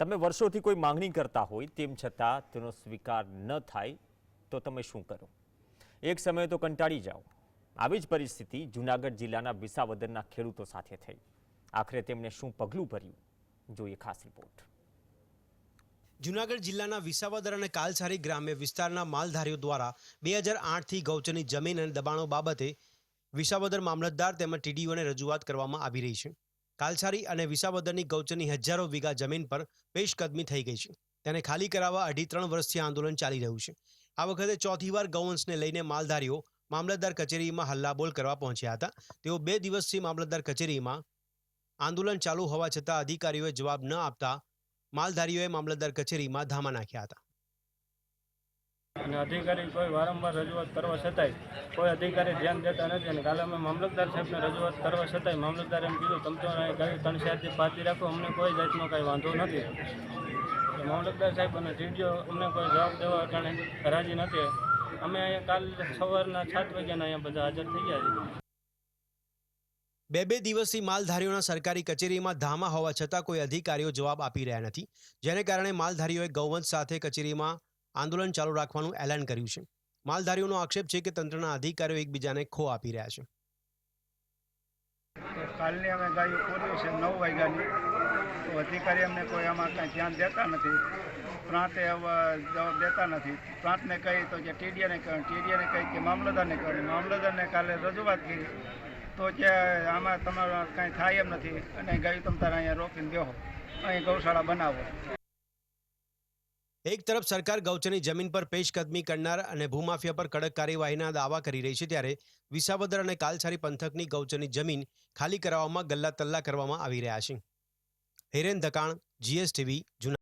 તમે વર્ષોથી કોઈ માંગણી કરતા હોય તેમ છતાં તેનો સ્વીકાર ન થાય, તો તમે શું કરો? એક સમયે તો કંટાળી જાઓ. આવી જ પરિસ્થિતિ જૂનાગઢ જિલ્લાના વિસાવદરના ખેડૂતો સાથે થઈ. આખરે તેમણે શું પગલું ભર્યું? જોઈએ ખાસ રિપોર્ટ. જૂનાગઢ જિલ્લાના વિસાવદર અને કાલસારી ગ્રામ્ય વિસ્તારના માલધારીઓ દ્વારા બે હજાર આઠથી ગૌચરની જમીન અને દબાણો બાબતે વિસાવદર મામલતદાર તેમજ ટીડીઓને રજૂઆત કરવામાં આવી રહી છે. કાલસારી અને વિસાવદરની ગૌચરની હજારો વીઘા જમીન પર પેશકદમી થઈ ગઈ છે. તેને ખાલી કરાવવા અઢી ત્રણ વર્ષથી આંદોલન ચાલી રહ્યું છે. આ વખતે ચોથી વાર ગૌવંશને લઈને માલધારીઓ મામલતદાર કચેરીમાં હલ્લાબોલ કરવા પહોંચ્યા હતા. તેઓ બે દિવસથી મામલતદાર કચેરીમાં આંદોલન ચાલુ હોવા છતાં અધિકારીઓએ જવાબ ન આપતા માલધારીઓએ મામલતદાર કચેરીમાં ધામા નાખ્યા હતા. અને અધિકારી કોઈ વારંવાર રજૂઆત કરવા છતાંય કોઈ અધિકારી ધ્યાન દેતા નથી અને કાલે અમે મામલતદાર સાહેબને રજૂઆત કરવા છતાંય મામલતદાર એમ કીધું, તમે તો અહીં ગાડી ત્રણ ચારથી પાતી રાખો, અમને કોઈ જાતનો કાંઈ વાંધો નથી. મામલતદાર સાહેબ અને ટીડીઓ અમને કોઈ જવાબ દેવા અટાણે રાજી નથી. અમે અહીંયા કાલ સવારના સાત વાગ્યાના અહીંયા બધા હાજર થઈ ગયા છીએ. બે બે દિવસથી માલધારીઓના સરકારી કચેરીમાં ધામા હોવા છતાં કોઈ અધિકારીઓ જવાબ આપી રહ્યા નથી. જેને કારણે માલધારીઓએ ગૌવંશ સાથે કચેરીમાં આંદોલન ચાલુ રાખવાનું એલાન કર્યું છે. માલધારીઓનો આક્ષેપ છે કે તંત્રના અધિકારીઓ એકબીજાને ખો આપી રહ્યા છે. કાલની અમે ગાયો પૂરી છે નવ વાગ્યાની. તો અધિકારી અમને કોઈ આમાં કાંઈ ધ્યાન દેતા નથી. પ્રાંતે હવે જવાબ દેતા નથી. પ્રાંતને કહી તો કે ટીડીએને કહે, ટીડીએને કહી કે મામલતદારને કહે. મામલતદારને કાલે રજૂઆત કરી. તો કે આમાં તમારું કાંઈ થાય એમ નથી. અને ગાયું તમે તારે અહીંયા રોકીને દેહો અહીં ગૌશાળા બનાવો. એક તરફ સરકાર ગૌચરની જમીન પર પેશકદમી કરનાર અને ભૂમાફિયા પર કડક કાર્યવાહીના દાવા કરી રહી છે, ત્યારે વિસાવદર અને કાલસારી પંથકની ગૌચરની જમીન ખાલી કરાવવામાં ગલ્લા તલ્લા કરવામાં આવી રહ્યા છે. હિરેન ધકાણ, જીએસટીવી, જૂના